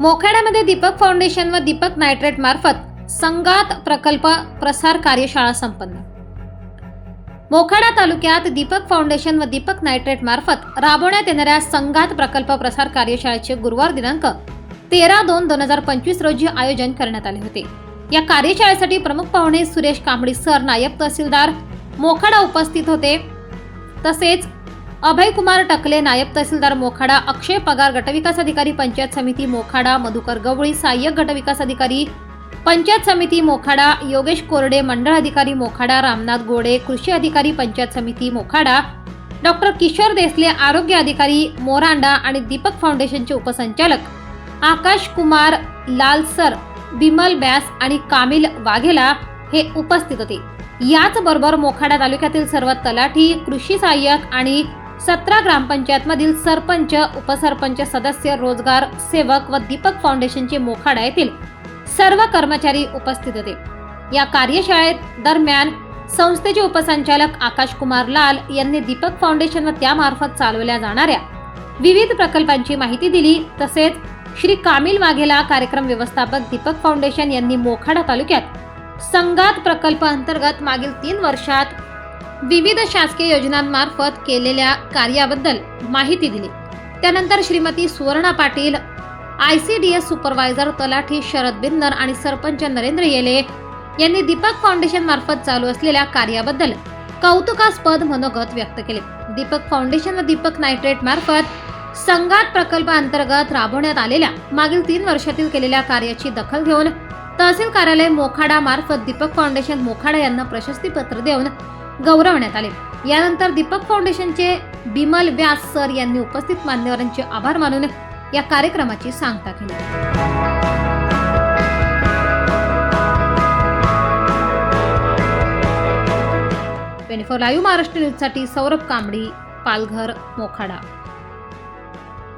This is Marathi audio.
मोखेड्यामध्ये दीपक फाउंडेशन व दीपक नायट्रेट मार्फत संगात प्रकल्प प्रसार कार्यशाळा संपन्न. मोखाडा तालुक्यात दीपक फाउंडेशन व दीपक नायट्रेट मार्फत राबवण्यात येणाऱ्या संघात प्रकल्प प्रसार कार्यशाळेचे गुरुवार दिनांक तेरा दोन दोन हजार पंचवीस रोजी आयोजन करण्यात आले होते. या कार्यशाळेसाठी प्रमुख पाहुणे सुरेश कांबळी सर नायब तहसीलदार मोखाडा उपस्थित होते. तसेच अभय कुमार टकले नायब तहसीलदार मोखाडा अक्षय पगार गटविकास अधिकारी पंचायत समिती मोखाडा मधुकर गवळी सहाय्यक गटविकास अधिकारी पंचायत समिती मोखाडा योगेश कोरडे मंडळ अधिकारी मोखाडा रामनाथ गोडे कृषी अधिकारी पंचायत समिती मोखाडा डॉक्टर किशोर देसले आरोग्य अधिकारी मोरांडा आणि दीपक फाउंडेशनचे उपसंचालक आकाश कुमार लालसर बिमल बॅस आणि कामिल वाघेला हे उपस्थित होते. याचबरोबर मोखाडा तालुक्यातील सर्व तलाठी कृषी सहाय्यक आणि सतरा ग्रामपंचायतमधील सरपंच उपसरपंच सदस्य रोजगार सेवक व दीपक फाउंडेशनचे मोखाडा येथील सर्व कर्मचारी उपस्थित होते. या कार्यशाळेत दरम्यान संस्थेचे उपसंचालक आकाश कुमार लाल यांनी दीपक फाउंडेशन व त्यामार्फत चालवल्या जाणाऱ्या विविध प्रकल्पांची माहिती दिली. तसेच श्री कामिल वाघेला कार्यक्रम व्यवस्थापक दीपक फाउंडेशन यांनी मोखाडा तालुक्यात संगात प्रकल्प अंतर्गत मागील तीन वर्षात विविध शासकीय योजनांमार्फत केलेल्या कार्याबद्दल माहिती दिली. त्यानंतर Shrimati Suvarna Patil I C D S supervisor तलाठी शरद बिन्नर आणि सरपंच नरेंद्र येले यांनी दीपक फाउंडेशन मार्फत चालू असलेल्या कार्याबद्दल कौतुकास्पद मनोगत व्यक्त केले. दीपक फाउंडेशन व दीपक नायट्रेट मार्फत संघात प्रकल्पांतर्गत राबवण्यात आलेल्या मागील तीन वर्षातील केलेल्या कार्याची दखल घेऊन तहसील कार्यालय मोखाडा मार्फत दीपक फाउंडेशन मोखाडा यांना प्रशस्तीपत्र देऊन गौरवण्यात आले. यानंतर दीपक फाउंडेशनचे बिमल व्यास सर यांनी उपस्थित मान्यवरांचे आभार मानून या कार्यक्रमाची सांगता केली. ट्वेंटी फोर लाईव्ह महाराष्ट्र न्यूजसाठी सौरभ कांबडी पालघर मोखाडा.